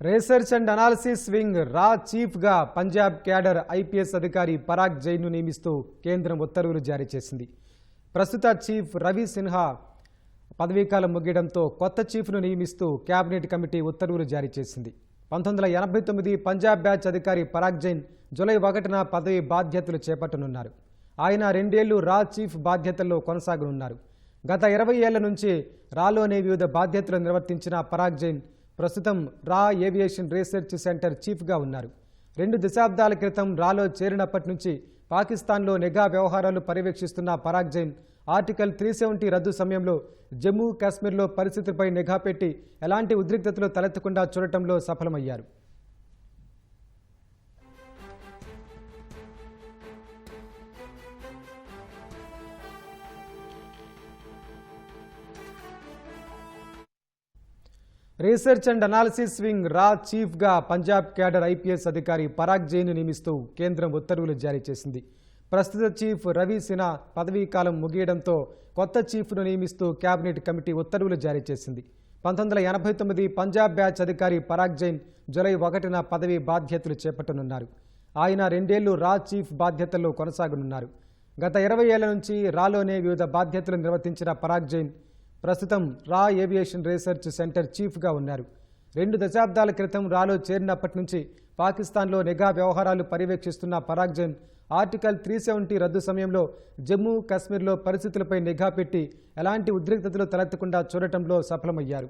Research and analysis wing రా చీఫ్గా Punjab cadre IPS అధికారి పరాగ్ జైన్ను నియమిస్తూ కేంద్రం ఉత్తర్వులు జారీ చేసింది. ప్రస్తుత చీఫ్ రవి సిన్హా పదవీకాలం ముగియడంతో కొత్త చీఫ్ను నియమిస్తూ కేబినెట్ కమిటీ ఉత్తర్వులు జారీ చేసింది. పంతొమ్మిది వందల ఎనభై తొమ్మిది పంజాబ్ బ్యాచ్ అధికారి పరాగ్ జైన్ జూలై ఒకటిన పదవి బాధ్యతలు చేపట్టనున్నారు. ఆయన రెండేళ్ళు రా చీఫ్ బాధ్యతల్లో కొనసాగనున్నారు. గత ఇరవై ఏళ్ళ నుంచి రాలోనే వివిధ బాధ్యతలు నిర్వర్తించిన పరాగ్ జైన్ ప్రస్తుతం రా ఏవియేషన్ రీసెర్చ్ సెంటర్ చీఫ్గా ఉన్నారు. రెండు దశాబ్దాల క్రితం రాలో చేరినప్పటి నుంచి పాకిస్తాన్లో నిఘా వ్యవహారాలు పర్యవేక్షిస్తున్న Parag Jain article three seventy రద్దు సమయంలో జమ్మూ కాశ్మీర్లో పరిస్థితిపై నిఘా పెట్టి ఎలాంటి ఉద్రిక్తతలు తలెత్తకుండా చూడటంలో సఫలమయ్యారు. రీసెర్చ్ అండ్ అనాలిసిస్ వింగ్ రా చీఫ్గా పంజాబ్ క్యాడర్ ఐపీఎస్ అధికారి పరాగ్ జైన్ నియమిస్తూ కేంద్రం ఉత్తర్వులు జారీ చేసింది. ప్రస్తుత చీఫ్ రవి సిన్హా పదవీకాలం ముగియడంతో కొత్త చీఫ్ను నియమిస్తూ కేబినెట్ కమిటీ ఉత్తర్వులు జారీ చేసింది. పంతొమ్మిది వందల ఎనభై తొమ్మిది పంజాబ్ బ్యాచ్ అధికారి పరాగ్ జైన్ జులై ఒకటిన పదవి బాధ్యతలు చేపట్టనున్నారు. ఆయన రెండేళ్ళు రా చీఫ్ బాధ్యతల్లో కొనసాగనున్నారు. గత ఇరవై ఏళ్ళ నుంచి రాలోనే వివిధ బాధ్యతలు నిర్వర్తించిన పరాగ్ జైన్ ప్రస్తుతం రా ఏవియేషన్ రీసెర్చ్ సెంటర్ చీఫ్గా ఉన్నారు. రెండు దశాబ్దాల క్రితం రాలో చేరినప్పటి నుంచి పాకిస్తాన్లో నిఘా వ్యవహారాలు పర్యవేక్షిస్తున్న Parag Jain article three seventy రద్దు సమయంలో జమ్మూ కాశ్మీర్లో పరిస్థితులపై నిఘా పెట్టి ఎలాంటి ఉద్రిక్తతలు తలెత్తకుండా చూడటంలో సఫలమయ్యారు.